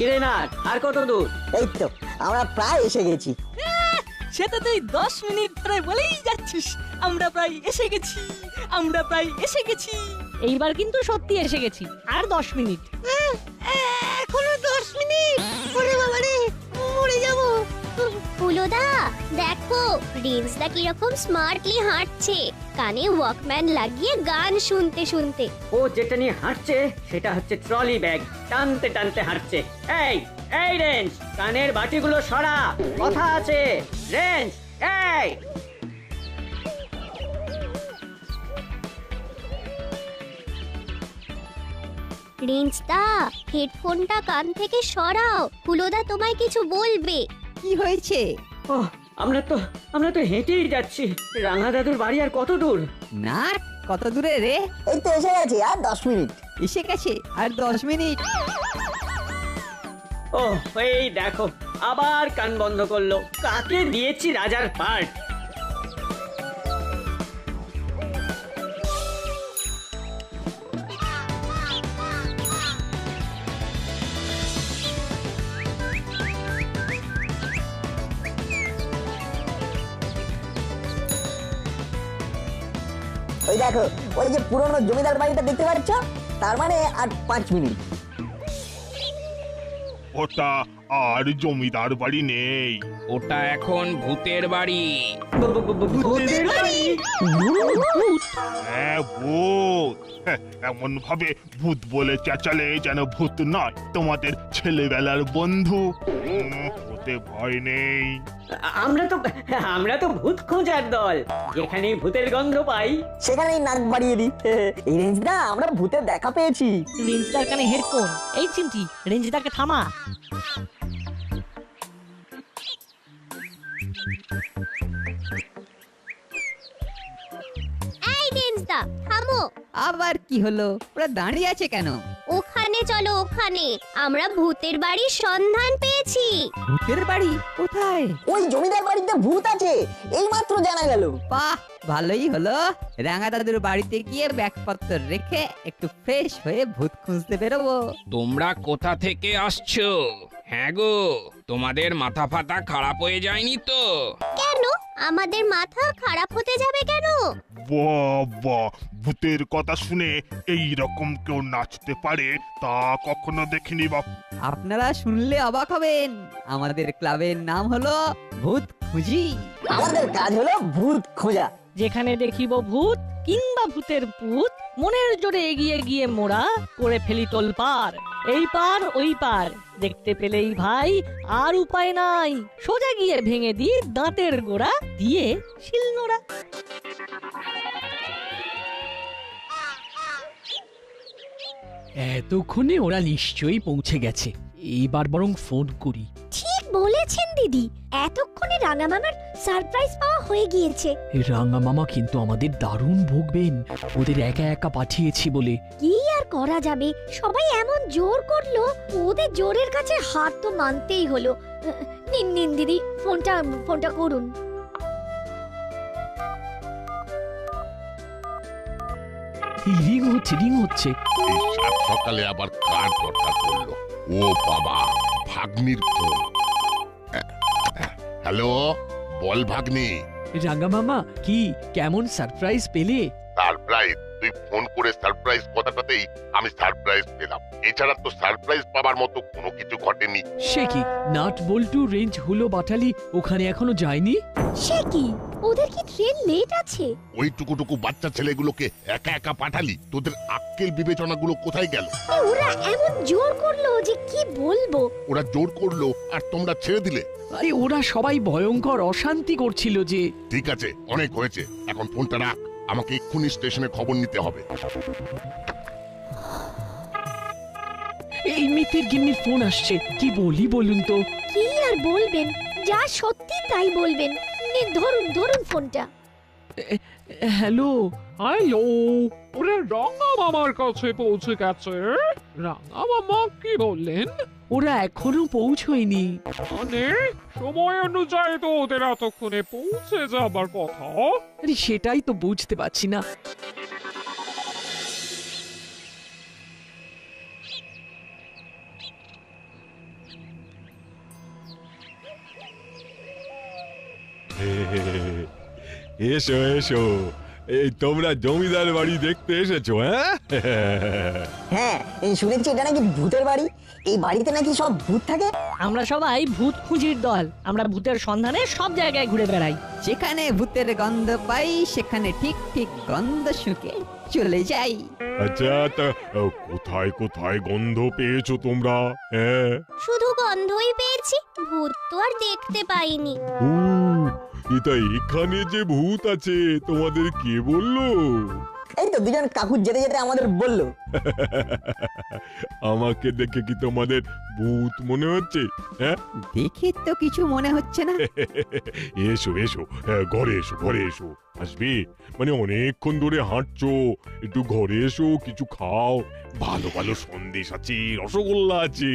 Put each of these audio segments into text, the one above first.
কিরে না আর কত দূর? এই তো আমরা প্রায় এসে গেছি। সেটা তুই দশ মিনিট ধরে বলেই যাচ্ছিস। আমরা প্রায় এসে গেছি আমরা প্রায় এসে গেছি। এইবার কিন্তু সত্যি এসে গেছি আর দশ মিনিট। এখনও দশ মিনিট? ওরে বাবা রে মরে যাব। ফুলোদা দেখো রিন্সদা কীরকম স্মার্টলি হাঁটছে। কানে ওয়াকম্যান লাগিয়ে গান শুনতে শুনতে। ও যেটা নিয়ে হাঁটছে সেটা হচ্ছে ট্রলি ব্যাগ টানতে টানতে হাঁটছে। এই এই রেঞ্জ কানের বাটিগুলো সরা। কথা আছে রেঞ্জ এই। রিন্সদা হেডফোনটা কান থেকে সরাও। ফুলোদা তোমায় কিছু বলবে। কি হয়েছে? ও আমরা তো আমরা তো হেঁটেই যাচ্ছি। রাঙা দাদুর বাড়ি আর কত দূর? না কত দূরে রে? এই তো এসে গেছি আর দশ মিনিট। এসে গেছে? আর দশ মিনিট? ও এই দেখো আবার কান বন্ধ করল। কাকে দিয়েছি রাজার পার্ট দেখো ওই যে পুরনো জমিদার বাড়িটা দেখতে পাচ্ছ? তার মানে আর পাঁচ মিনিট। ওটা আর জমিদার বাড়ি নেই। ওটা এখন ভূতের বাড়ি। ভূতের বাড়ি? হ্যাঁ ভূত। এমন ভাবে ভূত বলে চেঁচালে যেন ভূত নয় তোমাদের ছেলেবেলার বন্ধু। ভয় নেই। আমরা তো আমরা তো ভূত খোঁজার দল। যেখানে ভূতের গন্ধ পাই। সেখানেই নাক বাড়িয়ে দিই। এই রেঞ্জদা আমরা ভূতের দেখা পেয়েছি। রেঞ্জদার কানে হেডফোন। এই চিমটি রেঞ্জদাকে থামা। আবার কি হলো? ওরা দাঁড়িয়ে আছে কেন? ওখানে চলো ওখানে। আমরা ভূতের বাড়ির সন্ধান পেয়েছি। ভূতের বাড়ি? কোথায়? ওই জমিদার বাড়িতে ভূত আছে। এই মাত্র জানা গেল। বাহ ভালোই হলো। রাঙা দাদুর বাড়িতে গিয়ে ব্যাগপত্র রেখে একটু ফ্রেশ হয়ে ভূত খুঁজতে বেরোবো। তোমরা কোথা থেকে আসছো? হ্যাঁ গো তোমাদের মাথা ফাতা খারাপ হয়ে যায়নি তো? কেন আমাদের মাথা খারাপ হতে যাবে কেন? বাবা ভূতের কথা শুনে এই রকম কেউ নাচতে পারে তা কখনো দেখিনি বাপ। আপনারা শুনলে অবাক হবেন। আমাদের ক্লাবের নাম হলো ভূত খুঁজি। আমাদের কাজ হলো ভূত খোঁজা। যেখানে দেখিব ভূত কিংবা ভূতের ভূত মনের জোরে এগিয়ে গিয়ে মোরা করে ফেলি তোল পার। এই পার ওই পার দেখতে পেলেই ভাই আর উপায় নাই। সোজা গিয়ে ভেঙে দি দাঁতের গোড়া দিয়ে শিল শিলনোড়া এতক্ষণে ওরা নিশ্চয়ই পৌঁছে গেছে। এইবার বরং ফোন করি। ঠিক বলেছেন দিদি। এতক্ষণে রাঙা মামার সারপ্রাইজ পাওয়া হয়ে গিয়েছে। রাঙা মামা কিন্তু আমাদের দারুণ ভুগবেন। ওদের একা একা পাঠিয়েছি বলে। কি আর করা যাবে? সবাই এমন জোর করল ওদের জোরের কাছে হার তো মানতেই হলো। নিন নিন দিদি ফোনটা ফোনটা করুন। রিং হচ্ছে রিং হচ্ছে। এই সাত সকালে আবার কার দরকার পড়ল? ও বাবা ভাগ্নির ফোন। হ্যালো? বল ভাগ্নি। রাঙ্গা মামা কি কেমন সারপ্রাইজ পেলে? সারপ্রাইজ তুই ফোন করে সারপ্রাইজ কথাটাতেই আমি সারপ্রাইজ পেলাম। এছাড়া তো সারপ্রাইজ পাবার মতো কোনো কিছু ঘটেনি। সে কি নাট বল্টু রেঞ্জ হুলো বাটালি ওখানে এখনও যায়নি? সে কি? ওদের কি ট্রেন লেট আছে? ওই টুকুটুকু বাচ্চা ছেলেগুলোকে একা একা পাঠালি? তোদের আক্কেল বিবেচনাগুলো কোথায় গেল? ওরা এমন জোর করল যে কি বলব? ওরা জোর করল আর তোমরা ছেড়ে দিলে। আরে ওরা সবাই ভয়ঙ্কর অশান্তি করছিল যে। ঠিক আছে অনেক হয়েছে। এখন ফোনটা রাখ। আমাকে এক্ষুনি স্টেশনে খবর নিতে হবে। এই মিতের গিন্নির ফোন আসছে। কি বলি বলুন তো? কি আর বলবেন? যা সত্যি তাই বলবেন। নিন, ধরুন ধরুন ফোনটা। হ্যালো হ্যালো ওরা রাঙা মামার কাছে পৌঁছে গেছে রাঙা মামা কি বললেন? ওরা এখনও পৌঁছয়নি। মানে সময় অনুযায়ী তো ওদের এতক্ষণে পৌঁছে যাবার কথা? আরে সেটাই তো বুঝতে পারছি না। এসো এসো। এই তোমরা জমিদার বাড়ি দেখতে এসেছ হ্যাঁ? হ্যাঁ এই শুনেছি এটা নাকি ভূতের বাড়ি? এই বাড়িতে নাকি সব ভূত থাকে? আমরা সবাই ভূত খুঁজির দল। আমরা ভূতের সন্ধানে সব জায়গায় ঘুরে বেড়াই। যেখানে ভূতের গন্ধ পাই সেখানে ঠিক ঠিক গন্ধ শুকে চলে যাই। আচ্ছা তা ও, কোথায় কোথায় গন্ধ পেয়েছ তোমরা হ্যাঁ? শুধু গন্ধই পেয়েছি ভূত তো আর দেখতে পাইনি। ও এটা এখানে যে ভূত আছে তোমাদের কে বলল? এই তো দুজন কাকু যেতে যেতে আমাদের বলল। আমাকে দেখে কি তোমাদের ভূত মনে হচ্ছে? হ্যাঁ? দেখে তো কিছু মনে হচ্ছে না। এসো এসো হ্যাঁ, ঘরে এসো ঘরে এসো। আসবে? মানে অনেকক্ষণ ধরে হাঁটছো, একটু ঘরে এসো, কিছু খাও। ভালো ভালো সন্দেশ আছে, রসগোল্লা আছে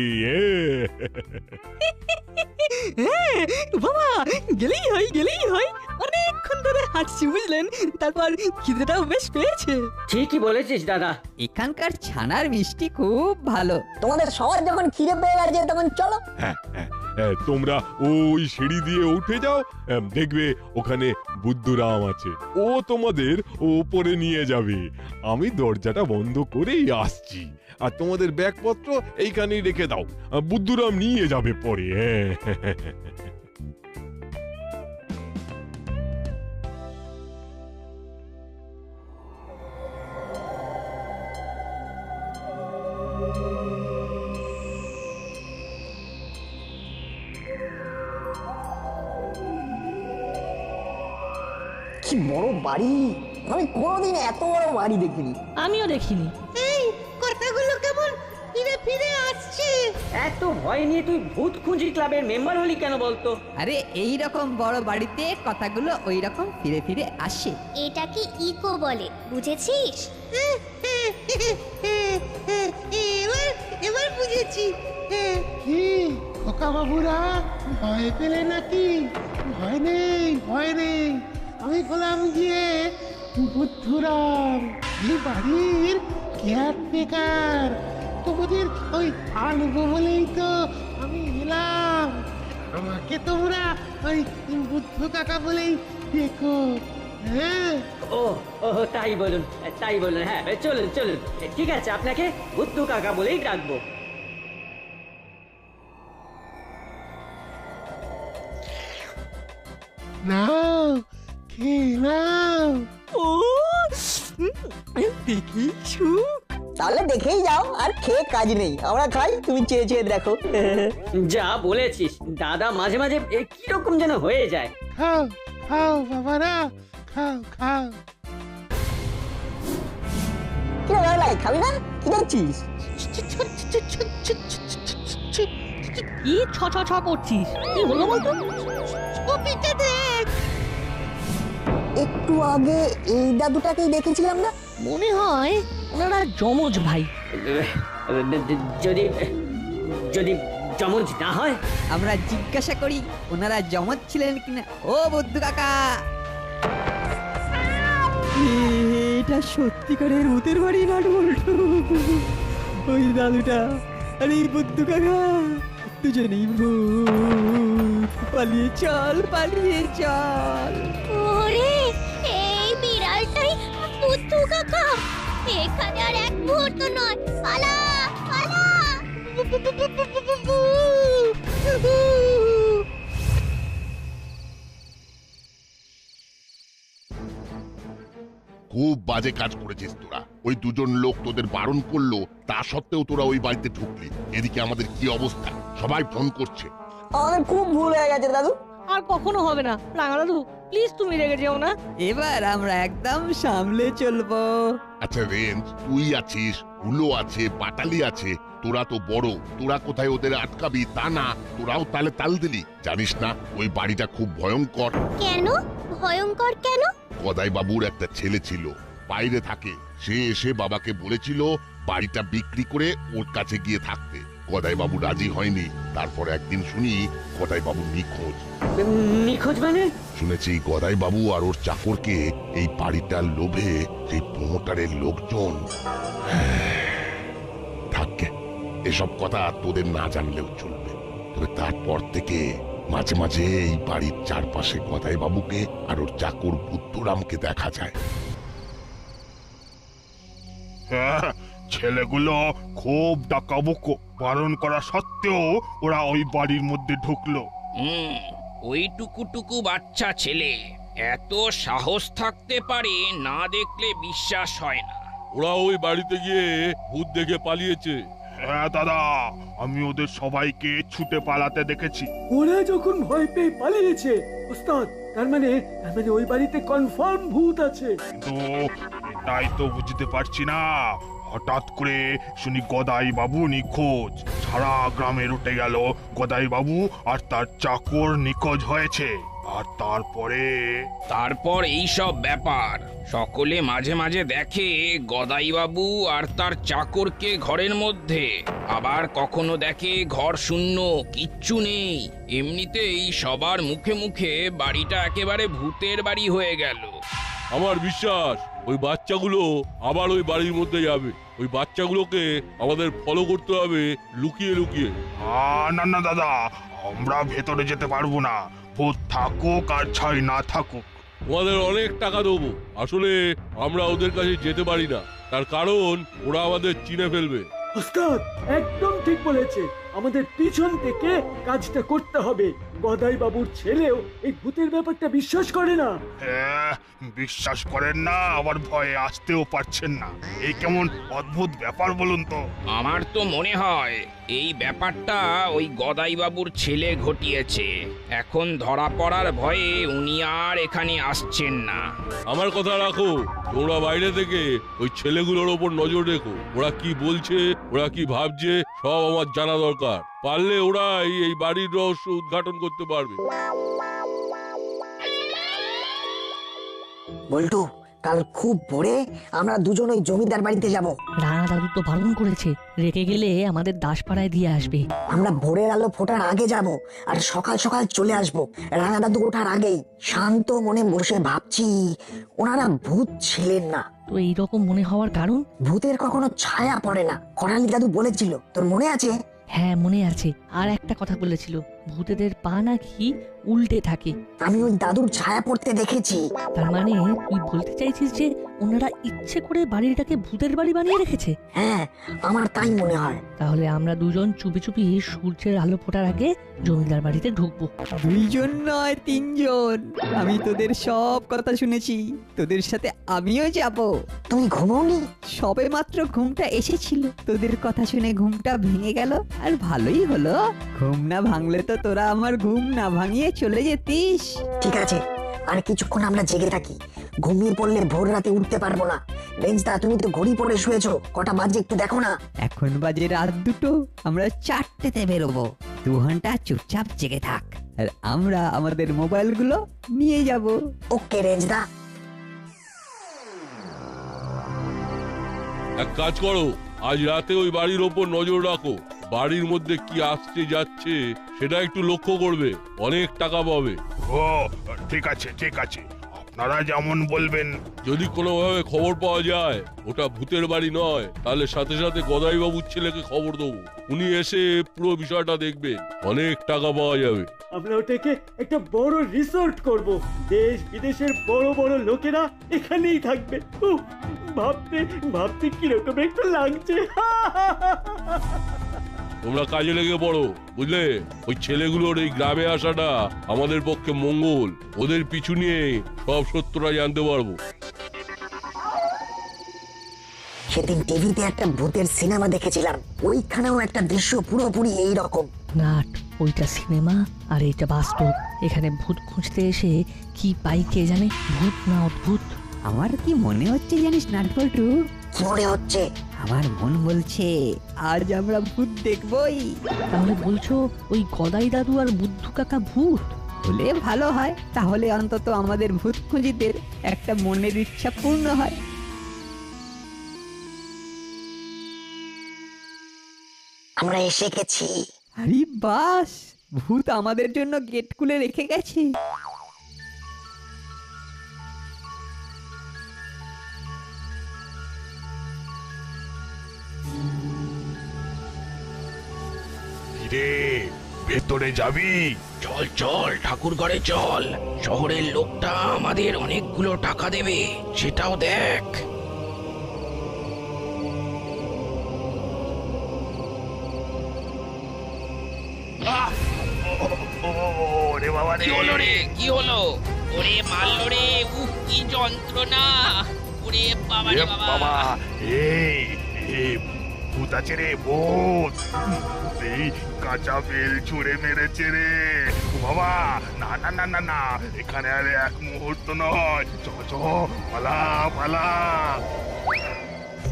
হ্যাঁ। বাবা, গেলেই হয় গেলেই হয়। অনেকক্ষণ ধরে হাঁটছি বুঝলেন? তারপর খিদেটাও বেশ পেয়েছে। ঠিকই বলেছিস দাদা। এখানকার ছানার মিষ্টি খুব ভালো। তোমাদের সবার যখন খিদে পেয়ে গেছে তখন চলো। হ্যাঁ হ্যাঁ হ্যাঁ, তোমরা ওই সিঁড়ি দিয়ে উঠে যাও। হ্যাঁ, দেখবে ওখানে বুদ্ধুরাম আছে। ও তোমাদের ওপরে নিয়ে যাবে। আমি দরজাটা বন্ধ করেই আসছি। আর তোমাদের ব্যাগপত্র এইখানেই রেখে দাও। বুদ্ধুরাম নিয়ে যাবে পরে হ্যাঁ। বড়? আমি কোনোদিন এত বড় বাড়ি দেখিনি। আমিও দেখিনি। এই কথাগুলো কেমন? ফিরে ফিরে আসছে। এত ভয় নিয়ে তুই ভূত খুঁজি ক্লাবের মেম্বার হলি কেন বলতো? আরে এই রকম বড় বাড়িতে কথাগুলো ওই রকম ফিরে ফিরে আসে। এটাকে ইকো বলে বুঝেছিস? কি? খোকা বাবুরা ভয় পেলে নাকি? ভয় নেই ভয় নেই। আমি হলাম গিয়ে বুদ্ধুরাম এই বাড়ির কেয়ারটেকার তোমাদের ওই আনব বলেই তো আমি এলাম। আমাকে তোমরা ওই বুদ্ধ কাকা বলেই দেখো। হ্যাঁ? ও ও তাই বলুন তাই বলুন হ্যাঁ চলুন চলুন। ঠিক আছে আপনাকে বুদ্ধ কাকা বলেই ডাকবো। নাও খেয়ে নাও ও দেখি সুখ তাহলে দেখেই যাও আর খেয়ে কাজ নেই। আমরা খাই তুমি চেয়ে চেয়ে দেখো। যা বলেছিস দাদা মাঝে মাঝে কীরকম যেন হয়ে যায়। খাও খাও বাবারা খাও খাও। কি রে খাবি না? কি দেখছিস? কি ছ ছ ছ করছিস? কি হলো বলতো একটু আগে এই দাদুটাকেই দেখেছিলাম না? মনে হয় ওনারা যমজ ভাই। যদি যদি জমজ না হয়? আমরা জিজ্ঞাসা করি ওনারা জমজ ছিলেন কিনা? ও বুদ্ধু কাকা। এটা সত্যিকারের ভূতের বাড়ি না বলটু? ওই দাদুটা আরে এই বুদ্ধু কাকা দুজনেই ভূত। পালিয়ে চল পালিয়ে চল। ওরে মুহূর্ত নয়। পালা পালা। খুব বাজে কাজ করেছিস তোরা। ওই দুজন লোক তোদের বারণ করল তা সত্ত্বেও তোরা ওই বাড়িতে ঢুকলি। এদিকে আমাদের কি অবস্থা? সবাই ফোন করছে। আমাদের খুব ভুল হয়ে গেছে দাদু। আর কখনো হবে না রাঙা দাদু। প্লিজ তুমি রেগে যেও না। এবার আমরা একদম সামলে চলবো। আচ্ছা রেঞ্জ তুই আছিস হুলো আছে পাটালি আছে তোরা তো বড় তোরা কোথায় ওদের আটকাবি তা না তোরাও তালে তাল দিলি জানিস না ওই বাড়িটা খুব ভয়ঙ্কর। কেন? ভয়ঙ্কর কেন? গদাই বাবুর একটা ছেলে ছিল বাইরে থাকে সে এসে বাবাকে বলেছিল বাড়িটা বিক্রি করে ওর কাছে গিয়ে থাকতে। বাবু রাজি হয়নি। তারপর একদিন শুনি গদাই বাবু নিখোঁজ। নিখোঁজ মানে? শুনেছি গদাই বাবু আর ওর চাকরকে এই বাড়িটার লোভে সেই প্রমোটারের লোকজন। থাকবে এসব কথা তোদের না জানলেও চলবে। তবে তারপর থেকে মাঝে মাঝে এই বাড়ির চারপাশে গদাই বাবুকে আর ওর চাকর বুদ্ধরামকে দেখা যায়। হ্যাঁ, ছেলেগুলো খুব ডাকাবুকো বারণ করা সত্ত্বেও ওরা ওই বাড়ির মধ্যে ঢুকলো। হুম ওই টুকুটুকু বাচ্চা ছেলে। এত সাহস থাকতে পারে না দেখলে বিশ্বাস হয় না। ওরা ওই বাড়িতে গিয়ে ভূত দেখে পালিয়েছে। হ্যাঁ দাদা আমি ওদের সবাইকে ছুটে পালাতে দেখেছি। ওরা যখন ভয় পেয়ে পালিয়েছে ওস্তাদ তার মানে তার মানে ওই বাড়িতে কনফার্ম ভূত আছে। কিন্তু এটাই তো বুঝতে পারছি না। হঠাৎ করে শুনি গদাই বাবু নিখোঁজ। সারা গ্রামে উঠে গেল গদাই বাবু আর তার চাকর নিখোঁজ হয়েছে। আর তারপরে? তারপর এই সব ব্যাপার। সকলে মাঝে মাঝে দেখে গদাইবাবু আর তার চাকরকে ঘরের মধ্যে। আবার কখনো দেখে ঘর শূন্য কিচ্ছু নেই। এমনিতেই সবার মুখে মুখে বাড়িটা একেবারে ভূতের বাড়ি হয়ে গেল। আমার বিশ্বাস ওই বাচ্চাগুলো আবার ওই বাড়ির মধ্যে যাবে। ওই বাচ্চাগুলোকে আমাদের ফলো করতে হবে লুকিয়ে লুকিয়ে। আ, না না দাদা আমরা ভেতরে যেতে পারব না। ভূত থাকুক আর ছাই না থাকুক। তোমাদের অনেক টাকা দেবো। আসলে আমরা ওদের কাছে যেতে পারি না। তার কারণ ওরা আমাদের চিনে ফেলবে। ওস্তাদ একদম ঠিক বলেছে। আমাদের পিছন থেকে কাজটা করতে হবে। গদাই বাবুর ছেলেও এই ভূতের ব্যাপারটা বিশ্বাস করে না। হ্যাঁ, বিশ্বাস করেন না আবার ভয়ে আসতেও পারছেন না। এই কেমন অদ্ভুত ব্যাপার বলুন তো। আমার তো মনে হয় এই ব্যাপারটা ওই গদাইবাবুর ছেলে ঘটিয়েছে। এখন ধরা পড়ার ভয়ে উনি আর এখানে আসছেন না। আমার কথা রাখো তোমরা বাইরে থেকে ওই ছেলেগুলোর ওপর নজর রেখো। ওরা কি বলছে ওরা কি ভাবছে সব আমার জানা দরকার। পারলে ওরাই এই বাড়ির রহস্য উদ্ঘাটন করতে পারবে। বল্টু কাল খুব ভোরে আমরা দুজন ওই জমিদার বাড়িতে যাব। রানা দাদু তো বারণ করেছে। রেখে গেলে আমাদের দাসপাড়ায় দিয়ে আসবে। আমরা ভোরের আলো ফোটার আগে যাব আর সকাল সকাল চলে আসব। রাঙা দাদু ওঠার আগেই। শান্ত মনে বসে ভাবছি ওনারা ভূত ছিলেন না। তো এইরকম মনে হওয়ার কারণ? ভূতের কখনো ছায়া পড়ে না। করালি দাদু বলেছিল তোর মনে আছে? হ্যাঁ মনে আছে। আর একটা কথা বলেছিল। ভূতেদের পা নাকি উল্টে থাকে। আমি ওই দাদুর ছায়া পড়তে দেখেছি। তার মানে তুই বলতে চাইছিস যে ওনারা ইচ্ছে করে বাড়িটাকে ভূতের বাড়ি বানিয়ে রেখেছে? হ্যাঁ আমার তাই মনে হয়। তাহলে আমরা দুজন চুপি চুপি সূর্যের আলো ফোটার আগে জমিদার বাড়িতে ঢুকবো। দুইজন নয় তিনজন। আমি তোদের সব কথা শুনেছি। তোদের সাথে আমিও যাব। তুমি ঘুমোনি? সবে মাত্র ঘুমটা এসেছিল। তোদের কথা শুনে ঘুমটা ভেঙে গেল আর ভালোই হলো। ঘুম না ভাঙলে তো তোরা আমার ঘুম না ভাঙিয়ে চলে যেতিস। ঠিক আছে আর কিছুক্ষণ আমরা জেগে থাকি। ঘুমিয়ে পড়লে ভোর রাতে উঠতে পারব না। বেঞ্চদা তুমি তো ঘড়ি পরে শুয়েছো কটা বাজে একটু দেখো না। এখন বাজে রাত দুটো আমরা চারটেতে বেরোবো। দু ঘণ্টা চুপচাপ জেগে থাক আর আমরা আমাদের মোবাইলগুলো নিয়ে যাব। ওকে রেঞ্জদা। এক কাজ করো আজ রাতে ওই বাড়ির ওপর নজর রাখো। বাড়ির মধ্যে কি আসছে যাচ্ছে সেটা একটু লক্ষ্য করবে। অনেক টাকা পাবে। ও ঠিক আছে ঠিক আছে। আপনারা যেমন বলবেন। যদি কোনোভাবে খবর পাওয়া যায় ওটা ভূতের বাড়ি নয় তাহলে সাথে সাথে গদাই বাবুর ছেলেকে খবর দেবো। উনি এসে পুরো বিষয়টা দেখবেন। অনেক টাকা পাওয়া যাবে। আমরা ওটাকে একটা বড় রিসোর্ট করব। দেশ বিদেশের বড় বড় লোকেরা এখানেই থাকবে। উফ, ভাবতে ভাবতে কীরকম একটু লাগছে। তোমরা কাজে লেগে পড়ো বুঝলে? ওই ছেলেগুলোর এই গ্রামে আসাটা আমাদের পক্ষে মঙ্গল। ওদের পিছু নিয়ে সব সত্যটা জানতে পারব। সেদিন টিভিতে একটা ভূতের সিনেমা দেখেছিলাম। ওইখানেও একটা দৃশ্য পুরোপুরি এই রকম নাট ওইটা সিনেমা আর এইটা বাস্তব। এখানে ভূত খুঁজতে এসে কি পাই কে জানে? ভূত না অদ্ভুত? আমার কি মনে হচ্ছে জানিস নাটবল্টু কি মনে হচ্ছে? আমার মন বলছে আজ আমরা ভূত দেখবই। তাহলে বলছো ওই গদাই দাদু আর বুদ্ধু কাকা ভূত? হলে ভালো হয় তাহলে অন্তত আমাদের ভূত খুঁজিদের একটা মনের ইচ্ছা পূর্ণ হয়। আমরা এসে গেছি। আরে বাস ভূত আমাদের জন্য গেট খুলে রেখে গেছে। রে ভেতরে যাবি? চল চল ঠাকুর ঘরে চল। শহরের লোকটা আমাদের অনেকগুলো টাকা দেবে সেটাও দেখ। কি হলো রে? কি হলো? ওরে মারলো রে উফ কি যন্ত্রণা। ওরে বাবা রে বাবা। এই ভূত আছে রে ভূত। এই কাঁচা বেল ছুঁড়ে মেরেছে রে। ও বাবা না না না না না এখানে আর এক মুহূর্ত নয়। চ চ পালা পালা।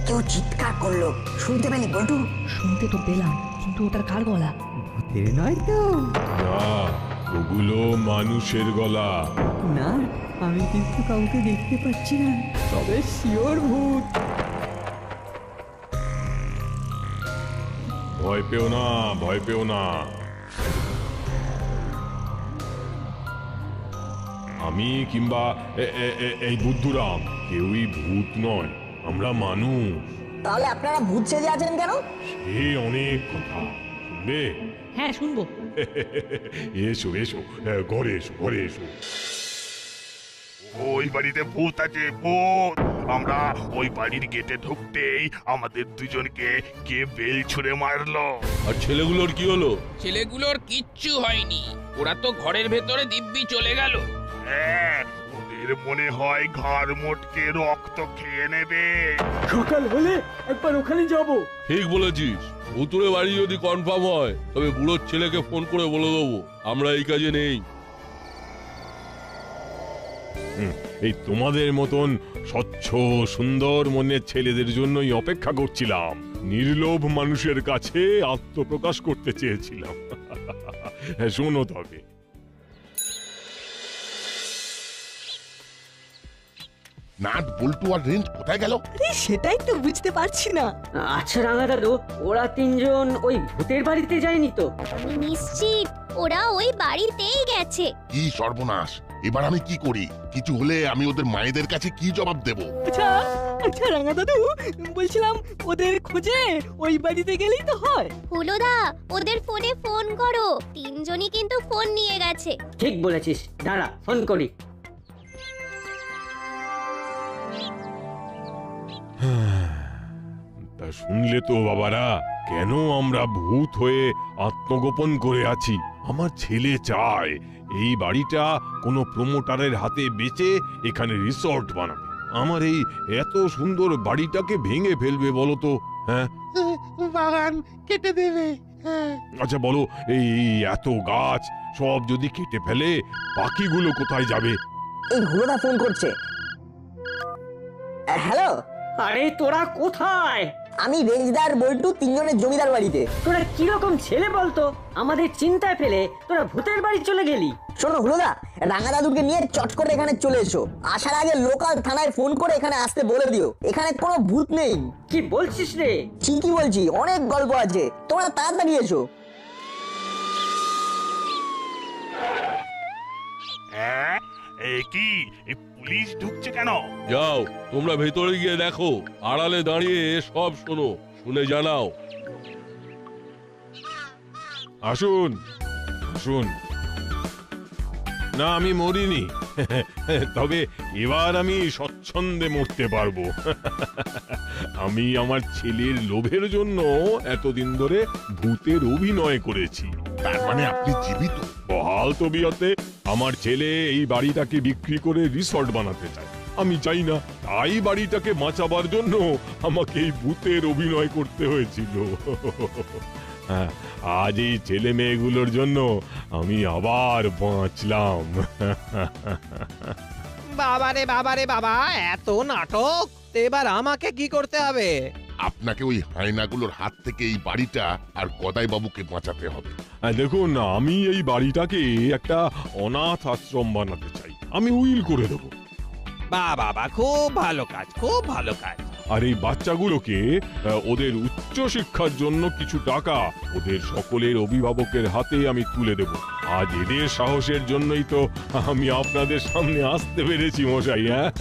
কেউ চিৎকার করল। শুনতে পেলি বল্টু? শুনতে তো পেলাম কিন্তু ওটার কার গলা? ভূতের নয় তো। না ওগুলো মানুষের গলা। না আমি কিন্তু কাউকে দেখতে পাচ্ছি না। তবে শিওর ভূত। ভয় পেও না ভয় পেও না। আমি কিংবা এই বুদ্ধুরাম কেউই ভূত নয় আমরা মানুষ। তাহলে আপনারা ভূত সেজে আছেন কেন? সে অনেক কথা শুনবে? হ্যাঁ শুনব। এসো এসো ঘরে এসো ঘরে এসো। ওই বাড়িতে ভূত আছে ভূত! আমরা ওই বাড়ির গেটে ঢুকতেই আমাদের দুজনকে কে বেল ছুঁড়ে মারলো। আর ছেলেগুলোর কি হলো? ছেলেগুলোর কিচ্ছু হয়নি। ওরা তো ঘরের ভেতরে দিব্যি চলে গেল। হ্যাঁ ওদের মনে হয় ঘর মোটকে রক্ত খেয়ে নেবে। সকাল হলে একবার ওখানে যাব। ঠিক বলেছিস। ভুতুরে বাড়ি যদি কনফার্ম হয় তবে বুড়োর ছেলেকে ফোন করে বলে দেবো। আমরা এই কাজে নেই। এই তোমাদের মতন স্বচ্ছ সুন্দর মনের ছেলেদের জন্যই অপেক্ষা করছিলাম। নির্লোভ মানুষের কাছে আত্মপ্রকাশ করতে চেয়েছিলাম। হ্যাঁ, শোনো তবে। নাট বল্টু আর রেঞ্জ কোথায় গেল? সেটাই তো বুঝতে পারছি না। আচ্ছা রাঙা দাদু ওরা তিনজন ওই ভূতের বাড়িতে যায়নি তো? আমি নিশ্চিত ওরা ওই বাড়িতেই গেছে। কি সর্বনাশ। এবার আমি কি করি? কিছু হলে আমি ওদের মায়েদের কাছে কি জবাব দেব? আচ্ছা আচ্ছা রাঙা দাদু বলছিলাম ওদের খুঁজে ওই বাড়িতে গেলেই তো হয়। হুলোদা ওদের ফোনে ফোন করো। তিনজনই কিন্তু ফোন নিয়ে গেছে। ঠিক বলেছিস। দাঁড়া ফোন করি। তা শুনলে তো বাবারা কেন আমরা ভূত হয়ে আত্মগোপন করে আছি? আমার ছেলে চায় এই বাড়িটা কোনো প্রমোটারের হাতে বেচে এখানে রিসর্ট বানাবে। আমার এই এত সুন্দর বাড়িটাকে ভেঙে ফেলবে বলো তো হ্যাঁ? বাগান কেটে দেবে আচ্ছা বলো এই এত গাছ সব যদি কেটে ফেলে পাখিগুলো কোথায় যাবে? এই হুলোদা ফোন করছে। হ্যালো? আরে তোরা কোথায়? আমি রেঞ্জদার বল্টু তিনজনের জমিদার বাড়িতে। তোরা কীরকম ছেলে বলতো? আমাদের চিন্তায় ফেলে তোরা ভূতের বাড়ি চলে গেলি। শোনো হুলোদা রাঙা দাদুকে নিয়ে চট করে এখানে চলে এসো। আসার আগে লোকাল থানায় ফোন করে এখানে আসতে বলে দিও। এখানে কোনো ভূত নেই। কি বলছিস রে? ঠিকই বলছি অনেক গল্প আছে। তোমরা তাড়াতাড়ি এসো। হ্যাঁ? এ কি? পুলিশ ঢুকছে কেন? যাও তোমরা ভেতরে গিয়ে দেখো। আড়ালে দাঁড়িয়ে সব শোনো শুনে জানাও। আসুন আসুন। না আমি মরিনি। তবে এবার আমি স্বচ্ছন্দে মরতে পারব। আমি আমার ছেলের লোভের জন্য এতদিন ধরে ভূতের অভিনয় করেছি। তার মানে আপনি জীবিত? বহাল তবিয়তে আমার ছেলে এই বাড়িটাকে বিক্রি করে রিসর্ট বানাতে চায়। আমি চাই না তাই বাড়িটাকে বাঁচাবার জন্য আমাকে এই ভূতের অভিনয় করতে হয়েছিল। হ্যাঁ, আজ এই ছেলে মেয়েগুলোর জন্য আমি আবার বাঁচলাম। বাবারে বাবারে বাবা এত নাটক? এবার আমাকে কি করতে হবে? আপনাকে ওই হায়নাগুলোর হাত থেকে এই বাড়িটা আর গদাই বাবুকে বাঁচাতে হবে। হ্যাঁ, দেখুন আমি এই বাড়িটাকে একটা অনাথ আশ্রম বানাতে চাই। আমি উইল করে দেবো। বা বাবা খুব ভালো কাজ খুব ভালো কাজ। আর এই বাচ্চাগুলোকে আহ, ওদের উচ্চ শিক্ষার জন্য কিছু টাকা ওদের সকলের অভিভাবকের হাতে আমি তুলে দেব। আজ এদের সাহসের জন্যই তো আমি আপনাদের সামনে আসতে পেরেছি মশাই হ্যাঁ?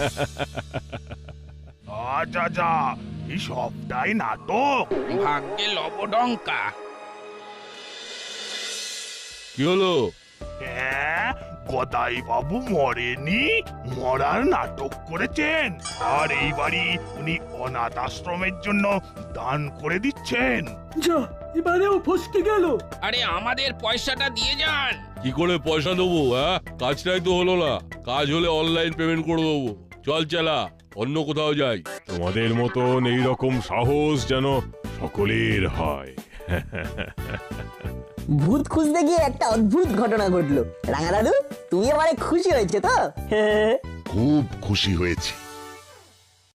আচ্ছা যা এই সবটাই নাটক। ভাগ্যে লবডঙ্কা। কি হলো? হ্যাঁ গদাই বাবু মরেনি মরার নাটক করেছেন। আর এই বাড়ি উনি অনাথ আশ্রমের জন্য দান করে দিচ্ছেন। যা এবারেও ফসকে গেল। আরে আমাদের পয়সাটা দিয়ে যান। কি করে পয়সা দেবো হ্যাঁ? কাজটাই তো হলো না। কাজ হলে অনলাইন পেমেন্ট করে দেবো। চল চালা। অন্য কোথাও যাই। তোমাদের মতন এইরকম সাহস যেন সকলের হয়। ভূত খুঁজতে গিয়ে একটা অদ্ভুত ঘটনা ঘটলো। রাঙা দাদু তুমি আমারে খুশি হয়েছে তো? খুব খুশি হয়েছে।